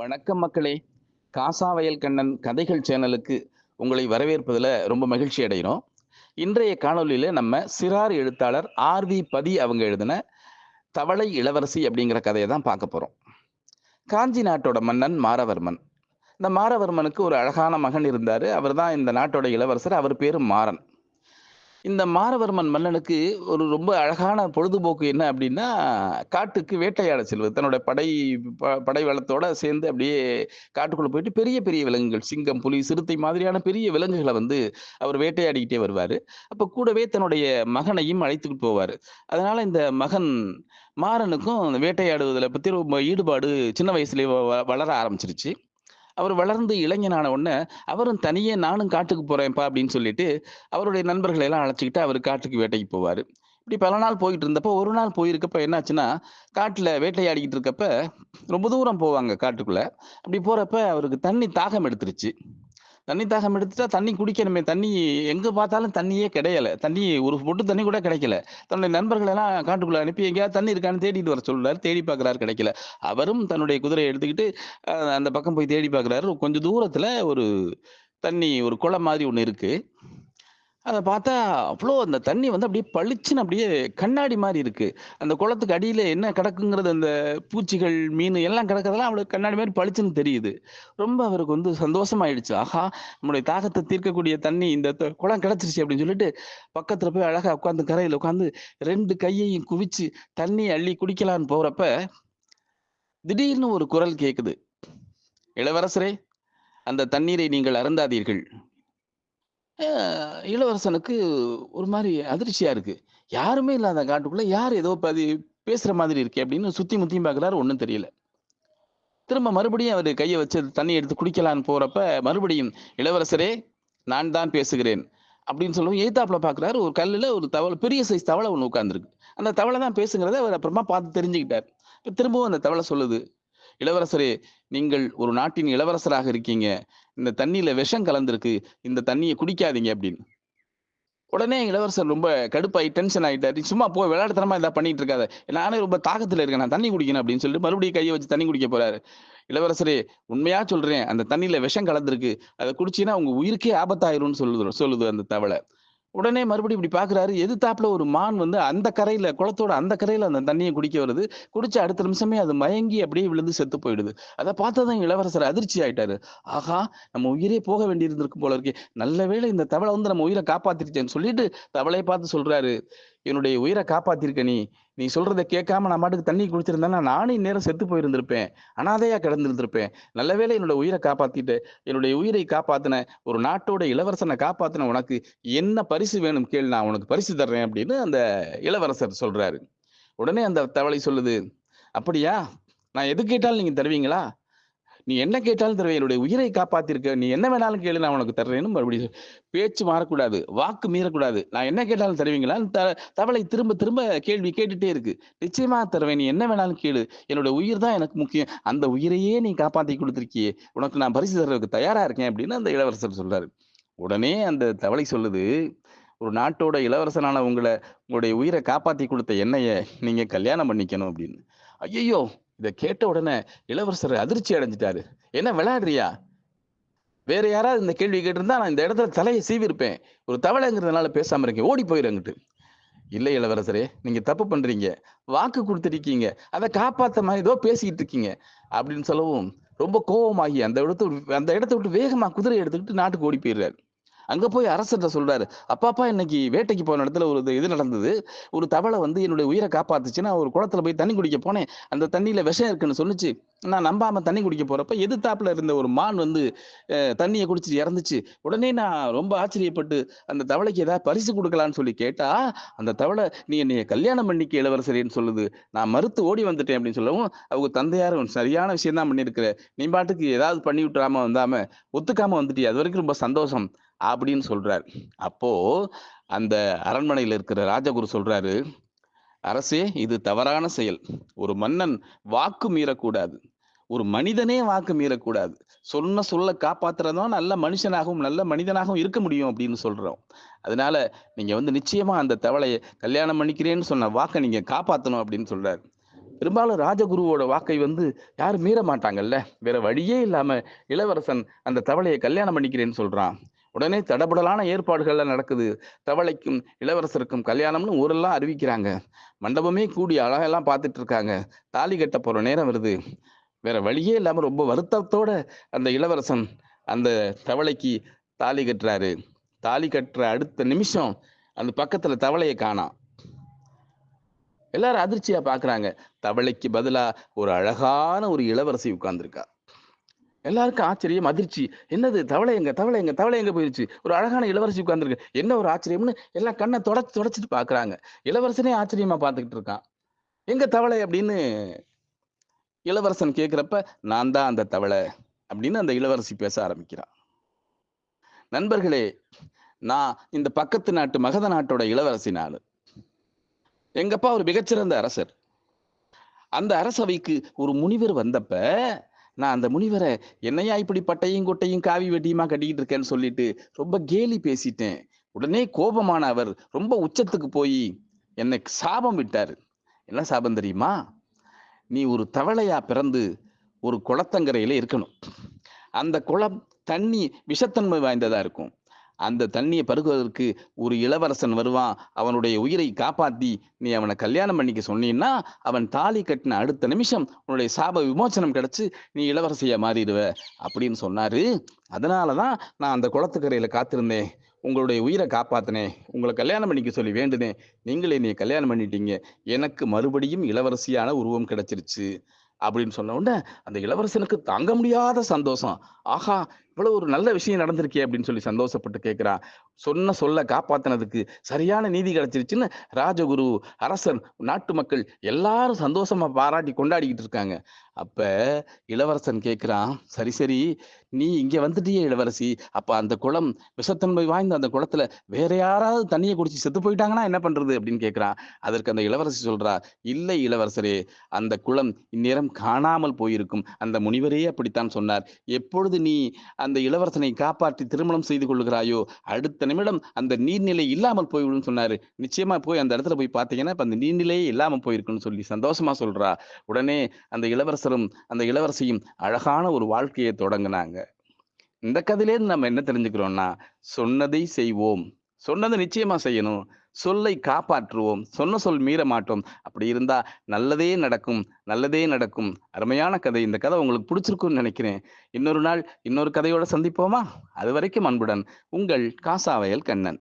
வணக்கம் மக்களே. காசாவயல் கண்ணன் கதைகள் சேனலுக்கு உங்களை வரவேற்பதில் ரொம்ப மகிழ்ச்சி அடைகிறோம். இன்றைய காணொலியில் நம்ம சிறார் எழுத்தாளர் ஆர்வி பதி அவங்க எழுதின தவளை இளவரசி அப்படிங்கிற கதையை தான் பார்க்க போகிறோம் காஞ்சி நாட்டோட மன்னன் மாரவர்மன். இந்த மாரவர்மனுக்கு ஒரு அழகான மகன் இருந்தார். அவர் தான் இந்த நாட்டோட இளவரசர். அவர் பேர் மாறன். இந்த மாரவர்மன் மன்னனுக்கு ஒரு ரொம்ப அழகான பொழுதுபோக்கு என்ன அப்படின்னா காட்டுக்கு வேட்டையாட செல்வது. தன்னோட படை ப- படை வளத்தோட சேர்ந்து அப்படியே காட்டுக்குள்ள போயிட்டு பெரிய பெரிய விலங்குகள் சிங்கம் புலி சிறுத்தை மாதிரியான பெரிய விலங்குகளை வந்து அவர் வேட்டையாடிக்கிட்டே வருவார். அப்போ கூடவே தன்னுடைய மகனையும் அழைத்துக்கிட்டு போவார். அதனால இந்த மகன் மாறனுக்கும் அந்த வேட்டையாடுவதில் பற்றி ரொம்ப ஈடுபாடு சின்ன வயசுலேயே வ- வ- வளர ஆரம்பிச்சிருச்சு. அவர் வளர்ந்து இளைஞனான உடனே அவரும் தனியே நானும் காட்டுக்கு போறேன்ப்பா அப்படின்னு சொல்லிட்டு அவருடைய நண்பர்களை எல்லாம் அழைச்சிக்கிட்டு அவர் காட்டுக்கு வேட்டைக்கு போவார். இப்படி பல நாள் போயிட்டு இருந்தப்போ ஒரு நாள் போயிருக்கப்ப என்னாச்சுன்னா காட்டில் வேட்டையாடிக்கிட்டு இருக்கப்ப ரொம்ப தூரம் போவாங்க காட்டுக்குள்ள. அப்படி போறப்ப அவருக்கு தண்ணி தாகம் எடுத்துருச்சு. தண்ணி தாகம் எடுத்துட்டா தண்ணி குடிக்கணுமே. தண்ணி எங்க பார்த்தாலும் தண்ணியே கிடையல. தண்ணி ஒரு பொட்டு தண்ணி கூட கிடைக்கல. தன்னுடைய நண்பர்கள் எல்லாம் காட்டுக்குள்ள அனுப்பி எங்கேயாவது தண்ணி இருக்கான்னு தேடிட்டு வர சொல்றாரு. தேடி பார்க்கறாரு கிடைக்கல. அவரும் தன்னுடைய குதிரையை எடுத்துக்கிட்டு அந்த பக்கம் போய் தேடி பார்க்கறாரு. கொஞ்சம் தூரத்துல ஒரு தண்ணி ஒரு குளம் மாதிரி ஒன்று இருக்கு. அதை பார்த்தா அவ்வளோ அந்த தண்ணி வந்து அப்படியே பளிச்சுன்னு அப்படியே கண்ணாடி மாதிரி இருக்கு. அந்த குளத்துக்கு அடியில் என்ன கிடக்குங்கிறது அந்த பூச்சிகள் மீன் எல்லாம் கிடக்கிறதெல்லாம் அவளுக்கு கண்ணாடி மாதிரி பளிச்சுன்னு தெரியுது. ரொம்ப அவருக்கு வந்து சந்தோஷமாயிடுச்சு. ஆஹா நம்முடைய தாகத்தை தீர்க்கக்கூடிய தண்ணி இந்த குளம் கிடச்சிருச்சு அப்படின்னு சொல்லிட்டு பக்கத்தில் போய் அழகாக உட்காந்து கரையில் உட்காந்து ரெண்டு கையையும் குவிச்சு தண்ணி அள்ளி குடிக்கலான்னு போகிறப்ப திடீர்னு ஒரு குரல் கேட்குது இளவரசரே அந்த தண்ணீரை நீங்கள் அருந்தாதீர்கள். இளவரசனுக்கு ஒரு மாதிரி அதிர்ச்சியா இருக்கு. யாருமே இல்லாத காட்டுக்குள்ள யார் ஏதோ பதி பேசுற மாதிரி இருக்கே அப்படின்னு சுத்தி முத்தியும் பார்க்குறாரு ஒன்றும் தெரியல. திரும்ப மறுபடியும் அவர் கையை வச்சு தண்ணி எடுத்து குடிக்கலான்னு போறப்ப மறுபடியும் இளவரசரே நான் தான் பேசுகிறேன். அப்படின்னு சொல்லவும் எய்தாப்புல பாக்குறாரு ஒரு கல்லுல ஒரு தவளை பெரிய சைஸ் தவளை ஒன்று உட்காந்துருக்கு அந்த தவளை தான் பேசுங்கிறத அவர் அப்புறமா பார்த்து தெரிஞ்சுக்கிட்டார். இப்ப திரும்பவும் அந்த தவளை சொல்லுது இளவரசரே நீங்கள் ஒரு நாட்டின் இளவரசராக இருக்கீங்க. இந்த தண்ணியில விஷம் கலந்திருக்கு இந்த தண்ணியை குடிக்காதீங்க அப்படின்னு. உடனே இளவரசர் ரொம்ப கடுப்பாகி டென்ஷன் ஆகிட்டாரு சும்மா போய் விளையாடுத்தனமா இதா பண்ணிட்டு இருக்காது. நானே ரொம்ப தாக்கத்தில் இருக்கேன் நான் தண்ணி குடிக்கணும் அப்படின்னு சொல்லிட்டு மறுபடியும் கையை வச்சு தண்ணி குடிக்க போறாரு. இளவரசரே உண்மையா சொல்றேன் அந்த தண்ணியில விஷம் கலந்துருக்கு. அதை குடிச்சின்னா உங்க உயிருக்கே ஆபத்தாயிரும்னு சொல்லுது சொல்லுது அந்த தவளை. உடனே மறுபடியும் இப்படி பாக்குறாரு. எதிர்த்தாப்புல ஒரு மான் வந்து அந்த கரையில குளத்தோட அந்த கரையில அந்த தண்ணியை குடிக்க வருது. குடிச்ச அடுத்த நிமிஷமே அது மயங்கி அப்படியே விழுந்து செத்து போயிடுது. அதை பார்த்ததும் இளவரசர் அதிர்ச்சி ஆயிட்டாரு. ஆஹா நம்ம உயிரே போக வேண்டியிருந்திருக்கும் போல இருக்கே. நல்ல வேளை இந்த தவளை வந்து நம்ம உயிரை காப்பாத்திருச்சேன்னு சொல்லிட்டு தவளையை பார்த்து சொல்றாரு. என்னுடைய உயிரை காப்பாத்திருக்க நீ. நீ சொல்றதை கேட்காம நான் மாட்டுக்கு தண்ணி குடிச்சிருந்தேன்னா நானும் இந்நேரம் செத்து போயிருந்திருப்பேன். அனாதையா கிடந்திருந்திருப்பேன். நல்ல என்னுடைய என்னோட உயிரை காப்பாத்திட்டு என்னுடைய உயிரை காப்பாத்தின ஒரு நாட்டோட இளவரசனை காப்பாத்தின உனக்கு என்ன பரிசு வேணும் கேள் நான் உனக்கு பரிசு தர்றேன் அப்படின்னு அந்த இளவரசர் சொல்றாரு. உடனே அந்த தவளை சொல்லுது அப்படியா? நான் எது கேட்டாலும் நீங்க தருவீங்களா? நீ என்ன கேட்டாலும் தருவேன். என்னுடைய உயிரை காப்பாத்திருக்க. நீ என்ன வேணாலும் கேளு நான் உனக்கு தர்றேன்னு மறுபடியும் பேச்சு மாறக்கூடாது. வாக்கு மீறக்கூடாது. நான் என்ன கேட்டாலும் தருவீங்களா? த தவளை திரும்ப திரும்ப கேள்வி கேட்டுட்டே இருக்கு. நிச்சயமா தருவேன். நீ என்ன வேணாலும் கேளு. என்னோட உயிர் தான் எனக்கு முக்கியம். அந்த உயிரையே நீ காப்பாத்தி கொடுத்துருக்கியே. உனக்கு நான் பரிசு தர்றதுக்கு தயாரா இருக்கேன் அப்படின்னு அந்த இளவரசர் சொல்றாரு. உடனே அந்த தவளை சொல்லுது ஒரு நாட்டோட இளவரசனான உங்களை உங்களுடைய உயிரை காப்பாத்தி கொடுத்த என்னைய நீங்க கல்யாணம் பண்ணிக்கணும் அப்படின்னு. ஐயோ இதை கேட்ட உடனே இளவரசர் அதிர்ச்சி அடைஞ்சிட்டாரு. என்ன விளையாடுறியா? வேற யாராவது இந்த கேள்வி கேட்டிருந்தா நான் இந்த இடத்துல தலையை சீவிருப்பேன். ஒரு தவளைங்கிறதுனால பேசாம இருக்கேன். ஓடி போயிருங்கிட்டு இல்லை இளவரசரே நீங்க தப்பு பண்றீங்க. வாக்கு கொடுத்துருக்கீங்க அதை காப்பாத்த மாதிரி ஏதோ பேசிக்கிட்டு இருக்கீங்க. அப்படின்னு சொல்லவும் ரொம்ப கோபமாகி அந்த இடத்து அந்த இடத்த விட்டு வேகமா குதிரை எடுத்துக்கிட்டு நாட்டுக்கு ஓடி போயிடுறாரு. அங்க போய் அரசர்கிட்ட சொல்றாரு. அப்பாப்பா இன்னைக்கு வேட்டைக்கு போன இடத்துல ஒரு இது- இது நடந்தது. ஒரு தவளை வந்து என்னுடைய உயிரை காப்பாத்துச்சு நான் ஒரு குளத்துல போய் தண்ணி குடிக்க போனேன். அந்த தண்ணியில விஷம் இருக்குன்னு சொல்லுச்சு. நான் நம்பாம தண்ணி குடிக்க போறப்ப எதிர்த்தாப்புல இருந்த ஒரு மான் வந்து தண்ணியை குடிச்சிட்டு இறந்துச்சு. உடனே நான் ரொம்ப ஆச்சரியப்பட்டு அந்த தவளைக்கு ஏதாவது பரிசு கொடுக்கலான்னு சொல்லி கேட்டா அந்த தவளை நீ என்னைய கல்யாணம் பண்ணிக்க இளவரசரேன்னு சொல்லுது. நான் மறுத்து ஓடி வந்துட்டேன் அப்படின்னு சொல்லவும் அவங்க தந்தையாரும் சரியான விஷயம் தான் பண்ணியிருக்கிற நீ பாட்டுக்கு ஏதாவது பண்ணி விட்டுறாம வந்தாம ஒத்துக்காம வந்துட்டியா. அது வரைக்கும் ரொம்ப சந்தோஷம். அப்படின்னு சொல்றாரு. அப்போ அந்த அரண்மனையில் இருக்கிற ராஜகுரு சொல்றாரு அரசே இது தவறான செயல். ஒரு மன்னன் வாக்கு மீறக்கூடாது. ஒரு மனிதனே வாக்கு மீறக்கூடாது. சொன்ன சொல்ல காப்பாத்துறதான் நல்ல மனுஷனாகவும் நல்ல மனிதனாகவும் இருக்க முடியும் அப்படின்னு சொல்றோம். அதனால நீங்க வந்து நிச்சயமா அந்த தவளையை கல்யாணம் பண்ணிக்கிறேன்னு சொன்ன வாக்கை நீங்க காப்பாற்றணும் அப்படின்னு சொல்றாரு. பெரும்பாலும் ராஜகுருவோட வாக்கை வந்து யாரும் மீற மாட்டாங்கல்ல. வேற வழியே இல்லாம இளவரசன் அந்த தவளையை கல்யாணம் பண்ணிக்கிறேன்னு சொல்றான். உடனே தடபுடலான ஏற்பாடுகள்லாம் நடக்குது. தவளைக்கும் இளவரசருக்கும் கல்யாணம்னு ஊரெல்லாம் அறிவிக்கிறாங்க. மண்டபமே கூடி அழகெல்லாம் பார்த்துட்டு இருக்காங்க தாலி கட்ட போகிற நேரம் வருது. வேற வழியே இல்லாமல் ரொம்ப வருத்தத்தோட அந்த இளவரசன் அந்த தவளைக்கு தாலி கட்டுறாரு. தாலி கட்டுற அடுத்த நிமிஷம் அந்த பக்கத்தில் தவளையை காணாம் எல்லாரும் அதிர்ச்சியா பாக்குறாங்க. தவளைக்கு பதிலா ஒரு அழகான ஒரு இளவரசி உட்கார்ந்துருக்கா. எல்லாருக்கும் ஆச்சரியம் அதிர்ச்சி. என்னது? தவளை எங்க? தவளை எங்க? தவளை எங்க போயிருச்சு? ஒரு அழகான இளவரசி உட்கார்ந்துருக்கு. என்ன ஒரு ஆச்சரியம்னு எல்லாம் கண்ணை தொடச்சு தொடச்சிட்டு பாக்குறாங்க. இளவரசனே ஆச்சரியமா பார்த்துக்கிட்டு இருக்கான். எங்க தவளை அப்படின்னு இளவரசன் கேட்குறப்ப நான் தான் அந்த தவளை அப்படின்னு அந்த இளவரசி பேச ஆரம்பிக்கிறான். நண்பர்களே நான் இந்த பக்கத்து நாட்டு மகத நாட்டோட இளவரசி நான். எங்கப்பா ஒரு மிகச்சிறந்த அரசர். அந்த அரசவைக்கு ஒரு முனிவர் வந்தப்ப நான் அந்த முனிவரை என்னையா இப்படி பட்டையும் கொட்டையும் காவி வெட்டியுமா கட்டிக்கிட்டு இருக்கேன்னு சொல்லிட்டு ரொம்ப கேலி பேசிட்டேன். உடனே கோபமான அவர் ரொம்ப உச்சத்துக்கு போய் என்னை சாபம் விட்டார். என்ன சாபம் தெரியுமா? நீ ஒரு தவளையா பிறந்து ஒரு குளத்தங்கரையில இருக்கணும். அந்த குளம் தண்ணி விஷத்தன்மை வாய்ந்ததா இருக்கும். அந்த தண்ணியை பருகுவதற்கு ஒரு இளவரசன் வருவான். அவனுடைய உயிரை காப்பாத்தி நீ அவனை கல்யாணம் பண்ணிக்க சொன்னீன்னா அவன் தாலி கட்டின அடுத்த நிமிஷம் உன்னுடைய சாப விமோசனம் கிடைச்சு நீ இளவரசியா மாறிடுவ அப்படின்னு சொன்னாரு. அதனாலதான் நான் அந்த குளத்துக்கரையில காத்திருந்தேன். உங்களுடைய உயிரை காப்பாத்தினேன். உங்களை கல்யாணம் பண்ணிக்க சொல்லி வேண்டுனேன். நீங்களே என்னை கல்யாணம் பண்ணிட்டீங்க. எனக்கு மறுபடியும் இளவரசியான உருவம் கிடைச்சிருச்சு அப்படின்னு சொன்ன உடனே அந்த இளவரசனுக்கு தாங்க முடியாத சந்தோஷம். ஆஹா இவ்வளவு ஒரு நல்ல விஷயம் நடந்திருக்கே அப்படின்னு சொல்லி சந்தோஷப்பட்டு கேட்கிறான் சொன்ன சொல்ல காப்பாத்தினதுக்கு சரியான நீதி கிடைச்சிருச்சுன்னு ராஜகுரு அரசன் நாட்டு மக்கள் எல்லாரும் சந்தோஷமா பாராட்டி கொண்டாடிக்கிட்டு இருக்காங்க. அப்ப இளவரசன் கேட்கிறான் சரி சரி நீ இங்க வந்துட்டியே இளவரசி. அப்ப அந்த குளம் விஷத்தன்மை வாய்ந்த அந்த குளத்துல வேற யாராவது தண்ணியை குடிச்சு செத்து போயிட்டாங்கன்னா என்ன பண்றது அப்படின்னு கேட்கிறான். அதற்கு அந்த இளவரசி சொல்றா இல்லை இளவரசரே அந்த குளம் இந்நேரம் காணாமல் போயிருக்கும். அந்த முனிவரே அப்படித்தான் சொன்னார். எப்பொழுது நீ அந்த இளவரசனை காப்பாற்றி திருமணம் செய்து கொள்கிறாயோ அடுத்த நிமிடம் அந்த நீர்நிலை இல்லாமல் போய்விடும் சொன்னாரு. நிச்சயமா போய் அந்த இடத்துல போய் பார்த்தீங்கன்னா இப்போ அந்த நீர்நிலையே இல்லாமல் போயிருக்குன்னு சொல்லி சந்தோஷமா சொல்றா. உடனே அந்த இளவரசரும் அந்த இளவரசியும் அழகான ஒரு வாழ்க்கையை தொடங்கினாங்க. இந்த கதையிலேருந்து நம்ம என்ன தெரிஞ்சுக்கிறோம்னா சொன்னதை செய்வோம். சொன்னது நிச்சயமா செய்யணும். சொல்லை காப்பாற்றுவோம். சொன்ன சொல் மீற மாட்டோம். அப்படி இருந்தா நல்லதே நடக்கும். நல்லதே நடக்கும். அருமையான கதை. இந்த கதை உங்களுக்கு பிடிச்சிருக்கும்னு நினைக்கிறேன். இன்னொரு நாள் இன்னொரு கதையோட சந்திப்போமா? அது வரைக்கும் அன்புடன் உங்கள் காசாவயல் கண்ணன்.